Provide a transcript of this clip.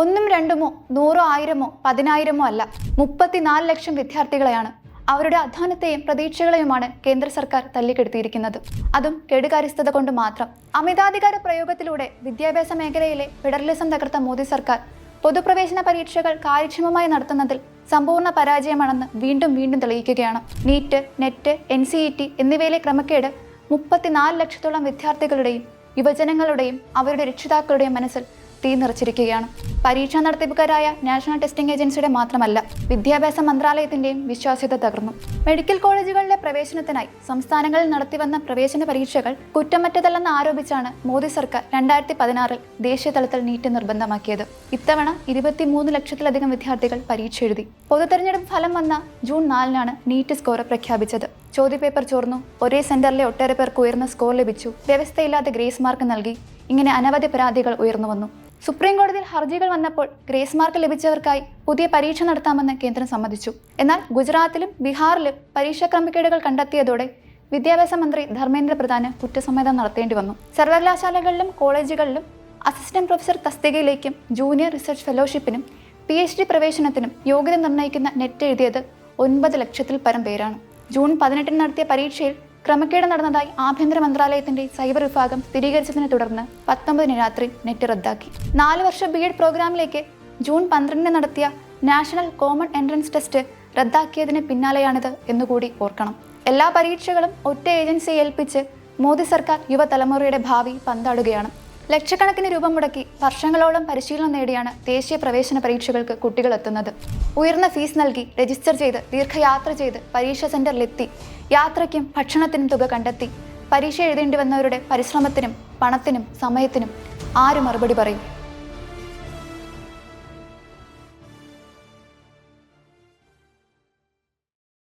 ഒന്നും രണ്ടുമോ നൂറോ ആയിരമോ പതിനായിരമോ അല്ല മുപ്പത്തിനാല് ലക്ഷം വിദ്യാർത്ഥികളെയാണ്. അവരുടെ അധ്വാനത്തെയും പ്രതീക്ഷകളെയുമാണ് കേന്ദ്ര സർക്കാർ തല്ലിക്കെടുത്തിയിരിക്കുന്നത്. അതും കെടുകാര്യസ്ഥത കൊണ്ട് മാത്രം. അമിതാധികാര പ്രയോഗത്തിലൂടെ വിദ്യാഭ്യാസ മേഖലയിലെ ഫെഡറലിസം തകർത്ത മോദി സർക്കാർ പൊതുപ്രവേശന പരീക്ഷകൾ കാര്യക്ഷമമായി നടത്തുന്നതിൽ സമ്പൂർണ പരാജയമാണെന്ന് വീണ്ടും വീണ്ടും തെളിയിക്കുകയാണ്. NEET NET N C E T എന്നിവയിലെ ക്രമക്കേട് മുപ്പത്തിനാല് ലക്ഷത്തോളം വിദ്യാർത്ഥികളുടെയും യുവജനങ്ങളുടെയും അവരുടെ രക്ഷിതാക്കളുടെയും മനസ്സിൽ തീ നിറച്ചിരിക്കുകയാണ്. പരീക്ഷാ നടത്തിപ്പുകാരായ നാഷണൽ ടെസ്റ്റിംഗ് ഏജൻസിയുടെ മാത്രമല്ല വിദ്യാഭ്യാസ മന്ത്രാലയത്തിന്റെയും വിശ്വാസ്യത തകർന്നു. മെഡിക്കൽ കോളേജുകളിലെ പ്രവേശനത്തിനായി സംസ്ഥാനങ്ങളിൽ നടത്തിവന്ന പ്രവേശന പരീക്ഷകൾ കുറ്റമറ്റതല്ലെന്ന് ആരോപിച്ചാണ് മോദി സർക്കാർ രണ്ടായിരത്തി പതിനാറിൽ ദേശീയ തലത്തിൽ നീറ്റ് നിർബന്ധമാക്കിയത്. ഇത്തവണ ഇരുപത്തിമൂന്ന് ലക്ഷത്തിലധികം വിദ്യാർത്ഥികൾ പരീക്ഷ എഴുതി. പൊതുതെരഞ്ഞെടുപ്പ് ഫലം വന്ന ജൂൺ നാലിനാണ് നീറ്റ് സ്കോർ പ്രഖ്യാപിച്ചത്. ചോദ്യപേപ്പർ ചോർന്നു. ഒരേ സെന്ററിലെ ഒട്ടേറെ പേർക്ക് ഉയർന്ന സ്കോർ ലഭിച്ചു. വ്യവസ്ഥയില്ലാതെ ഗ്രേസ് മാർക്ക് നൽകി. ഇങ്ങനെ അനവധി പരാതികൾ ഉയർന്നു വന്നു. സുപ്രീം കോടതിയിൽ ഹർജികൾ വന്നപ്പോൾ ഗ്രേസ് മാർക്ക് ലഭിച്ചവർക്കായി പുതിയ പരീക്ഷ നടത്താമെന്ന് കേന്ദ്രം സമ്മതിച്ചു. എന്നാൽ ഗുജറാത്തിലും ബീഹാറിലും പരീക്ഷാ ക്രമക്കേടുകൾ കണ്ടെത്തിയതോടെ വിദ്യാഭ്യാസ മന്ത്രി ധർമ്മേന്ദ്ര പ്രധാന് കുറ്റസമ്മതം നടത്തേണ്ടി വന്നു. സർവകലാശാലകളിലും കോളേജുകളിലും അസിസ്റ്റന്റ് പ്രൊഫസർ തസ്തികയിലേക്കും ജൂനിയർ റിസർച്ച് ഫെലോഷിപ്പിനും പി എച്ച് ഡി പ്രവേശനത്തിനും യോഗ്യത നിർണയിക്കുന്ന നെറ്റ് എഴുതിയത് ഒൻപത് ലക്ഷത്തിൽ പരം പേരാണ്. ജൂൺ പതിനെട്ടിന് നടത്തിയ പരീക്ഷയിൽ ക്രമക്കേട് നടന്നതായി ആഭ്യന്തര മന്ത്രാലയത്തിന്റെ സൈബർ വിഭാഗം സ്ഥിരീകരിച്ചതിനെ തുടർന്ന് പത്തൊമ്പതിന് രാത്രി നെറ്റ് റദ്ദാക്കി. നാല് വർഷ ബി എഡ് പ്രോഗ്രാമിലേക്ക് ജൂൺ പന്ത്രണ്ടിന് നടത്തിയ നാഷണൽ കോമൺ എൻട്രൻസ് ടെസ്റ്റ് റദ്ദാക്കിയതിന് പിന്നാലെയാണിത് എന്നുകൂടി ഓർക്കണം. എല്ലാ പരീക്ഷകളും ഒറ്റ ഏജൻസിയെ ഏൽപ്പിച്ച് മോദി സർക്കാർ യുവതലമുറയുടെ ഭാവി പന്താടുകയാണ്. ലക്ഷക്കണക്കിന് രൂപ മുടക്കി വർഷങ്ങളോളം പരിശീലനം നേടിയാണ് ദേശീയ പ്രവേശന പരീക്ഷകൾക്ക് കുട്ടികൾ എത്തുന്നത്. ഉയർന്ന ഫീസ് നൽകി രജിസ്റ്റർ ചെയ്ത് ദീർഘയാത്ര ചെയ്ത് പരീക്ഷാ സെന്ററിലെത്തി. യാത്രയ്ക്കും ഭക്ഷണത്തിനും തുക കണ്ടെത്തി. പരീക്ഷ എഴുതേണ്ടി വന്നവരുടെ പരിശ്രമത്തിനും പണത്തിനും സമയത്തിനും ആര് മറുപടി പറയും